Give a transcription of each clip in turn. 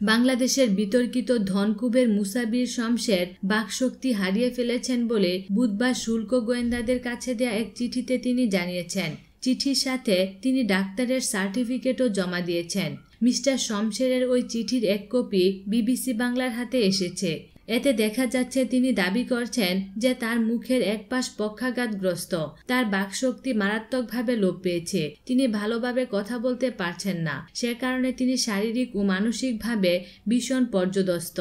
বাংলাদেশের বিতর্কিত ধনকুবের মুসাবির শমশের বাকশক্তি হারিয়ে ফেলেছেন বলে বুধবার শুল্ক গোয়েন্দাদের কাছে দেয়া এক চিঠিতে তিনি জানিয়েছেন। চিঠির সাথে তিনি ডাক্তারের সার্টিফিকেটও জমা দিয়েছেন। মিস্টার শমশেরের ওই চিঠির এক কপি বিবিসি বাংলার হাতে এসেছে। এতে দেখা যাচ্ছে তিনি দাবি করছেন যে তার মুখের এক পাশ পক্ষাঘাতগ্রস্ত। তার বাকশক্তি মারাত্মকভাবে লোপ পেয়েছে। তিনি ভালোভাবে কথা বলতে পারছেন না। সে কারণে তিনি শারীরিক ও মানসিকভাবে ভীষণ পর্যদস্ত।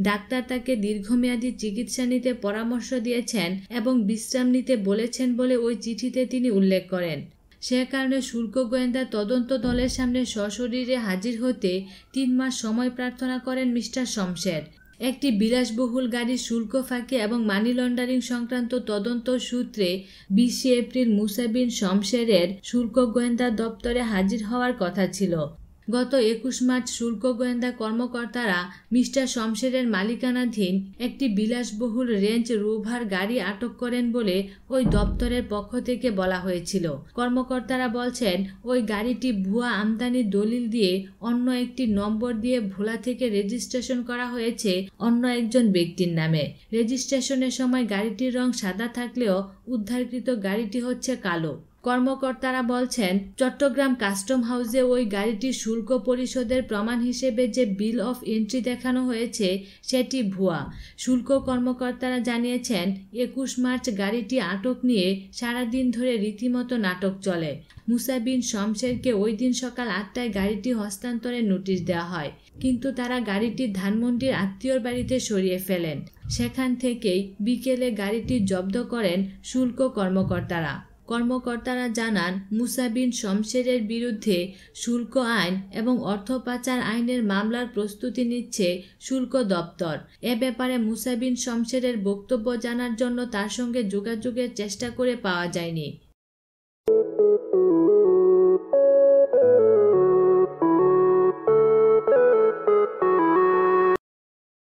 ডাক্তার তাকে দীর্ঘমেয়াদী চিকিৎসা নিতে পরামর্শ দিয়েছেন এবং বিশ্রাম নিতে বলেছেন বলে ওই চিঠিতে তিনি উল্লেখ করেন। সে কারণে শুল্ক গোয়েন্দা তদন্ত দলের সামনে সশরীরে হাজির হতে তিন মাস সময় প্রার্থনা করেন মিস্টার শমশের। একটি বিলাসবহুল গাড়ির শুল্ক ফাঁকি এবং মানি লন্ডারিং সংক্রান্ত তদন্ত সূত্রে বিশে এপ্রিল মুসাবিন শমশেরের শুল্ক গোয়েন্দা দপ্তরে হাজির হওয়ার কথা ছিল। গত একুশ মার্চ শুল্ক গোয়েন্দা কর্মকর্তারা মিস্টার শমশেরের মালিকানাধীন একটি বিলাসবহুল রেঞ্জ রোভার গাড়ি আটক করেন বলে ওই দপ্তরের পক্ষ থেকে বলা হয়েছিল। কর্মকর্তারা বলছেন, ওই গাড়িটি ভুয়া আমদানি দলিল দিয়ে অন্য একটি নম্বর দিয়ে ভোলা থেকে রেজিস্ট্রেশন করা হয়েছে অন্য একজন ব্যক্তির নামে। রেজিস্ট্রেশনের সময় গাড়িটির রং সাদা থাকলেও উদ্ধারকৃত গাড়িটি হচ্ছে কালো। কর্মকর্তারা বলছেন, চট্টগ্রাম কাস্টম হাউসে ওই গাড়িটির শুল্ক পরিশোধের প্রমাণ হিসেবে যে বিল অফ এন্ট্রি দেখানো হয়েছে, সেটি ভুয়া। শুল্ক কর্মকর্তারা জানিয়েছেন, একুশ মার্চ গাড়িটি আটক নিয়ে সারাদিন ধরে রীতিমতো নাটক চলে। মুসাবিন শমশেরকে ওই দিন সকাল আটটায় গাড়িটি হস্তান্তরের নোটিশ দেওয়া হয়, কিন্তু তারা গাড়িটি ধানমন্ডির আত্মীয়র বাড়িতে সরিয়ে ফেলেন। সেখান থেকেই বিকেলে গাড়িটি জব্দ করেন শুল্ক কর্মকর্তারা। কর্মকর্তারা জানান মুসাবিন শমশেরের বিরুদ্ধে শুল্ক আইন এবং অর্থ পাচার আইনের মামলার প্রস্তুতি নিচ্ছে শুল্ক দপ্তর। এ ব্যাপারে মুসাবিন শমশেরের বক্তব্য জানার জন্য তার সঙ্গে যোগাযোগের চেষ্টা করে পাওয়া যায়নি।